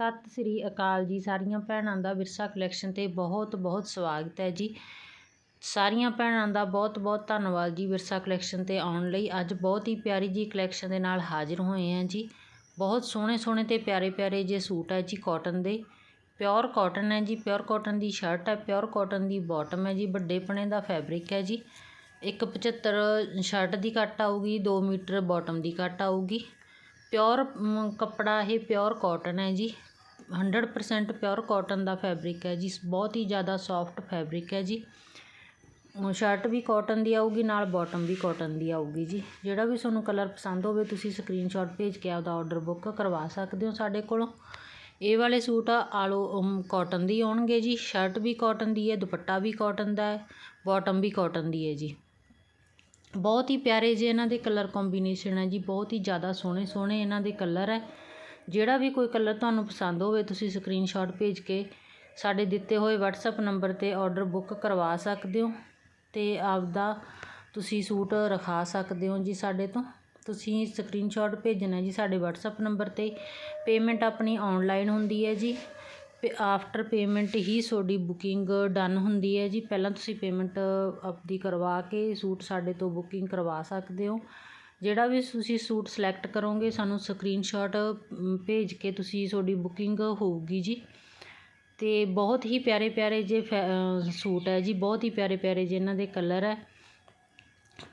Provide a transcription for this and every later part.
ਸਤਿ ਸ੍ਰੀ ਅਕਾਲ ਜੀ। ਸਾਰੀਆਂ ਭੈਣਾਂ ਦਾ ਵਿਰਸਾ ਕਲੈਕਸ਼ਨ ਤੇ ਬਹੁਤ ਬਹੁਤ ਸਵਾਗਤ ਹੈ ਜੀ। ਸਾਰੀਆਂ ਭੈਣਾਂ ਦਾ ਬਹੁਤ ਬਹੁਤ ਧੰਨਵਾਦ ਜੀ ਵਿਰਸਾ ਕਲੈਕਸ਼ਨ ਤੇ ਆਉਣ ਲਈ। ਅੱਜ ਬਹੁਤ ਹੀ ਪਿਆਰੀ ਜੀ ਕਲੈਕਸ਼ਨ ਦੇ ਨਾਲ ਹਾਜ਼ਰ ਹੋਏ ਹਾਂ ਜੀ। ਬਹੁਤ ਸੋਹਣੇ ਸੋਹਣੇ ਤੇ ਪਿਆਰੇ ਪਿਆਰੇ ਜੇ ਸੂਟ ਹੈ ਜੀ ਕਾਟਨ ਦੇ। ਪਿਓਰ ਕਾਟਨ ਹੈ ਜੀ। ਪਿਓਰ ਕਾਟਨ ਦੀ ਸ਼ਰਟ ਹੈ ਪਿਓਰ ਕਾਟਨ ਦੀ ਬਾਟਮ ਹੈ ਜੀ। ਵੱਡੇ ਪਣੇ ਦਾ ਫੈਬਰਿਕ ਹੈ ਜੀ। 175 ਸ਼ਰਟ ਦੀ ਕੱਟ ਆਊਗੀ 2 ਮੀਟਰ ਬਾਟਮ ਦੀ ਕੱਟ ਆਊਗੀ। ਪਿਓਰ ਕੱਪੜਾ ਇਹ ਪਿਓਰ ਕਾਟਨ ਹੈ ਜੀ। 100% ਪਿਓਰ ਕੋਟਨ ਦਾ ਫੈਬਰਿਕ ਹੈ ਜੀ ਬਹੁਤ ਹੀ ਜ਼ਿਆਦਾ ਸੌਫਟ ਫੈਬਰਿਕ ਹੈ ਜੀ। ਸ਼ਰਟ ਵੀ ਕੋਟਨ ਦੀ ਆਊਗੀ, ਨਾਲ ਬਾਟਮ ਵੀ ਕੋਟਨ ਦੀ ਆਊਗੀ ਜੀ। ਜਿਹੜਾ ਵੀ ਤੁਹਾਨੂੰ ਕਲਰ ਪਸੰਦ ਹੋਵੇ, ਤੁਸੀਂ ਸਕਰੀਨਸ਼ਾਟ ਭੇਜ ਕੇ ਆਪਦਾ ਆਰਡਰ ਬੁੱਕ ਕਰਵਾ ਸਕਦੇ ਹੋ ਸਾਡੇ ਕੋਲੋਂ। ਇਹ ਵਾਲੇ ਸੂਟ ਆਲੋ ਕਾਟਨ ਦੀ ਆਉਣਗੇ ਜੀ। ਸ਼ਰਟ ਵੀ ਕਾਟਨ ਦੀ ਹੈ, ਦੁਪੱਟਾ ਵੀ ਕਾਟਨ ਦਾ ਹੈ ਬਾਟਮ ਵੀ ਕਾਟਨ ਦੀ ਹੈ ਜੀ। ਬਹੁਤ ਹੀ ਪਿਆਰੇ ਜੇ ਇਹਨਾਂ ਦੇ ਕਲਰ ਕੰਬੀਨੇਸ਼ਨ ਹੈ ਜੀ, ਬਹੁਤ ਹੀ ਜ਼ਿਆਦਾ ਸੋਹਣੇ ਸੋਹਣੇ ਇਹਨਾਂ ਦੇ ਕਲਰ ਹੈ। ਜਿਹੜਾ ਵੀ ਕੋਈ ਕਲਰ ਤੁਹਾਨੂੰ ਪਸੰਦ ਹੋਵੇ, ਤੁਸੀਂ ਸਕਰੀਨਸ਼ਾਟ ਭੇਜ ਕੇ ਸਾਡੇ ਦਿੱਤੇ ਹੋਏ ਵਟਸਐਪ ਨੰਬਰ 'ਤੇ ਔਡਰ ਬੁੱਕ ਕਰਵਾ ਸਕਦੇ ਹੋ ਅਤੇ ਆਪਦਾ ਤੁਸੀਂ ਸੂਟ ਰਖਾ ਸਕਦੇ ਹੋ ਜੀ ਸਾਡੇ ਤੋਂ। ਤੁਸੀਂ ਸਕਰੀਨਸ਼ਾਟ ਭੇਜਣਾ ਜੀ ਸਾਡੇ ਵਟਸਐਪ ਨੰਬਰ 'ਤੇ। ਪੇਮੈਂਟ ਆਪਣੀ ਔਨਲਾਈਨ ਹੁੰਦੀ ਹੈ ਜੀ। ਆਫਟਰ ਪੇਮੈਂਟ ਹੀ ਤੁਹਾਡੀ ਬੁਕਿੰਗ ਡਨ ਹੁੰਦੀ ਹੈ ਜੀ। ਪਹਿਲਾਂ ਤੁਸੀਂ ਪੇਮੈਂਟ ਆਪਦੀ ਕਰਵਾ ਕੇ ਸੂਟ ਸਾਡੇ ਤੋਂ ਬੁਕਿੰਗ ਕਰਵਾ ਸਕਦੇ ਹੋ। ਜਿਹੜਾ ਵੀ ਤੁਸੀਂ ਸੂਟ ਸਲੈਕਟ ਕਰੋਗੇ, ਸਾਨੂੰ ਸਕਰੀਨਸ਼ਾਟ ਭੇਜ ਕੇ ਤੁਸੀਂ ਤੁਹਾਡੀ ਬੁਕਿੰਗ ਹੋਊਗੀ ਜੀ। ਅਤੇ ਬਹੁਤ ਹੀ ਪਿਆਰੇ ਪਿਆਰੇ ਜੇ ਫੈ ਸੂਟ ਹੈ ਜੀ, ਬਹੁਤ ਹੀ ਪਿਆਰੇ ਪਿਆਰੇ ਜੇ ਇਹਨਾਂ ਦੇ ਕਲਰ ਹੈ।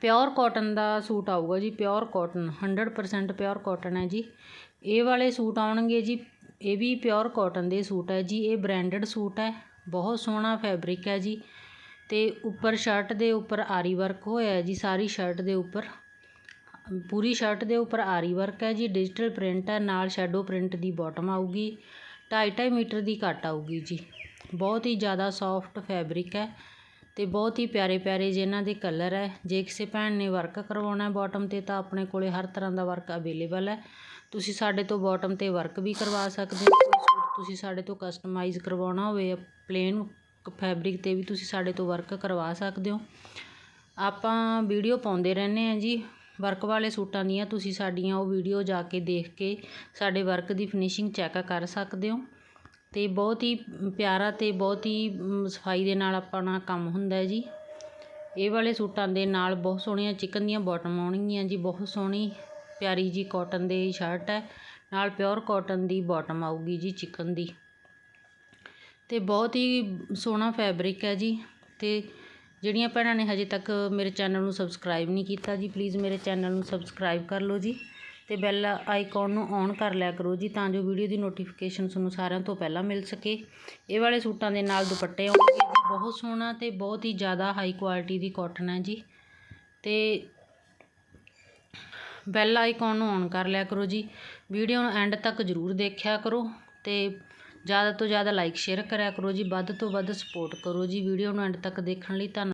ਪਿਓਰ ਕਾਟਨ ਦਾ ਸੂਟ ਆਊਗਾ ਜੀ ਪਿਓਰ ਕਾਟਨ 100% ਪਿਓਰ ਕਾਟਨ ਹੈ ਜੀ। ਇਹ ਵਾਲੇ ਸੂਟ ਆਉਣਗੇ ਜੀ, ਇਹ ਵੀ ਪਿਓਰ ਕਾਟਨ ਦੇ ਸੂਟ ਹੈ ਜੀ, ਇਹ ਬ੍ਰਾਂਡਡ ਸੂਟ ਹੈ, ਬਹੁਤ ਸੋਹਣਾ ਫੈਬਰਿਕ ਹੈ ਜੀ। ਤੇ ਉੱਪਰ ਸ਼ਰਟ ਦੇ ਉੱਪਰ ਆਰੀ ਵਰਕ ਹੋਇਆ ਜੀ, ਸਾਰੀ ਸ਼ਰਟ ਦੇ ਉੱਪਰ। ਪੂਰੀ ਸ਼ਰਟ ਦੇ ਉੱਪਰ ਆਰੀ ਵਰਕ ਹੈ ਜੀ ਡਿਜੀਟਲ ਪ੍ਰਿੰਟ ਹੈ, ਨਾਲ ਸ਼ੈਡੋ ਪ੍ਰਿੰਟ ਦੀ ਬੋਟਮ ਆਊਗੀ 2.5 ਮੀਟਰ ਦੀ ਕੱਟ ਆਊਗੀ ਜੀ। ਬਹੁਤ ਹੀ ਜ਼ਿਆਦਾ ਸੋਫਟ ਫੈਬਰਿਕ ਹੈ ਅਤੇ ਬਹੁਤ ਹੀ ਪਿਆਰੇ ਪਿਆਰੇ ਜਿਹਨਾਂ ਦੇ ਕਲਰ ਹੈ। ਜੇ ਕਿਸੇ ਭੈਣ ਨੇ ਵਰਕ ਕਰਵਾਉਣਾ ਹੈ ਬਾਟਮ ਤੇ ਤਾਂ ਆਪਣੇ ਕੋਲੇ ਹਰ ਤਰ੍ਹਾਂ ਦਾ ਵਰਕ ਅਵੇਲੇਬਲ ਹੈ। ਤੁਸੀਂ ਸਾਡੇ ਤੋਂ ਬਾਟਮ ਤੇ ਵਰਕ ਵੀ ਕਰਵਾ ਸਕਦੇ ਹੋ। ਕੋਈ ਸੂਟ ਤੁਸੀਂ ਸਾਡੇ ਤੋਂ ਕਸਟਮਾਈਜ਼ ਕਰਵਾਉਣਾ ਹੋਵੇ ਪਲੇਨ ਫੈਬਰਿਕ ਤੇ ਵੀ ਤੁਸੀਂ ਸਾਡੇ ਤੋਂ ਵਰਕ ਕਰਵਾ ਸਕਦੇ ਹੋ। ਆਪਾਂ ਵੀਡੀਓ ਪਾਉਂਦੇ ਰਹਿੰਦੇ ਹਾਂ ਜੀ। ਵਰਕ ਵਾਲੇ ਸੂਟਾਂ ਦੀਆਂ ਤੁਸੀਂ ਸਾਡੀਆਂ ਉਹ ਵੀਡੀਓ ਜਾ ਕੇ ਦੇਖ ਕੇ ਸਾਡੇ ਵਰਕ ਦੀ ਫਿਨਿਸ਼ਿੰਗ ਚੈੱਕ ਕਰ ਸਕਦੇ ਹੋ। ਅਤੇ ਬਹੁਤ ਹੀ ਪਿਆਰਾ ਅਤੇ ਬਹੁਤ ਹੀ ਸਫ਼ਾਈ ਦੇ ਨਾਲ ਆਪਣਾ ਕੰਮ ਹੁੰਦਾ ਜੀ। ਇਹ ਵਾਲੇ ਸੂਟਾਂ ਦੇ ਨਾਲ ਬਹੁਤ ਸੋਹਣੀਆਂ ਚਿਕਨ ਦੀਆਂ ਬਾਟਮ ਆਉਣਗੀਆਂ ਜੀ, ਬਹੁਤ ਸੋਹਣੀ ਪਿਆਰੀ ਜੀ ਕਾਟਨ ਦੇ ਸ਼ਰਟ ਹੈ। ਨਾਲ ਪਿਓਰ ਕਾਟਨ ਦੀ ਬਾਟਮ ਆਊਗੀ ਜੀ ਚਿਕਨ ਦੀ। ਤੇ ਬਹੁਤ ਹੀ ਸੋਹਣਾ ਫੈਬਰਿਕ ਹੈ ਜੀ। ਤੇ ਜਿਹੜੀਆਂ ਭੈਣਾਂ ਨੇ ਹਜੇ ਤੱਕ ਮੇਰੇ ਚੈਨਲ ਨੂੰ ਸਬਸਕ੍ਰਾਈਬ ਨਹੀਂ ਕੀਤਾ ਜੀ ਪਲੀਜ਼ ਮੇਰੇ ਚੈਨਲ ਨੂੰ ਸਬਸਕ੍ਰਾਈਬ ਕਰ ਲਓ ਜੀ ਅਤੇ ਬੈਲ ਆਈਕਨ ਨੂੰ ਔਨ ਕਰ ਲਿਆ ਕਰੋ ਜੀ ਤਾਂ ਜੋ ਵੀਡੀਓ ਦੀ ਨੋਟੀਫਿਕੇਸ਼ਨ ਤੁਹਾਨੂੰ ਸਾਰਿਆਂ ਤੋਂ ਪਹਿਲਾਂ ਮਿਲ ਸਕੇ। ਇਹ ਵਾਲੇ ਸੂਟਾਂ ਦੇ ਨਾਲ ਦੁਪੱਟੇ ਆਉਣਗੇ ਜੀ, ਬਹੁਤ ਸੋਹਣਾ ਅਤੇ ਬਹੁਤ ਹੀ ਜ਼ਿਆਦਾ ਹਾਈ ਕੁਆਲਿਟੀ ਦੀ ਕਾਟਨ ਹੈ ਜੀ। ਅਤੇ ਬੈਲ ਆਈਕਨ ਨੂੰ ਔਨ ਕਰ ਲਿਆ ਕਰੋ ਜੀ। ਵੀਡੀਓ ਨੂੰ ਐਂਡ ਤੱਕ ਜ਼ਰੂਰ ਦੇਖਿਆ ਕਰੋ ਅਤੇ ਜ਼ਿਆਦਾ ਤੋਂ ਜ਼ਿਆਦਾ ਲਾਈਕ ਸ਼ੇਅਰ ਕਰਿਆ ਕਰੋ ਜੀ, ਵੱਧ ਤੋਂ ਵੱਧ ਸਪੋਰਟ ਕਰੋ ਜੀ। ਵੀਡੀਓ ਨੂੰ ਐਂਡ ਤੱਕ ਦੇਖਣ ਲਈ ਧੰਨਵਾਦ।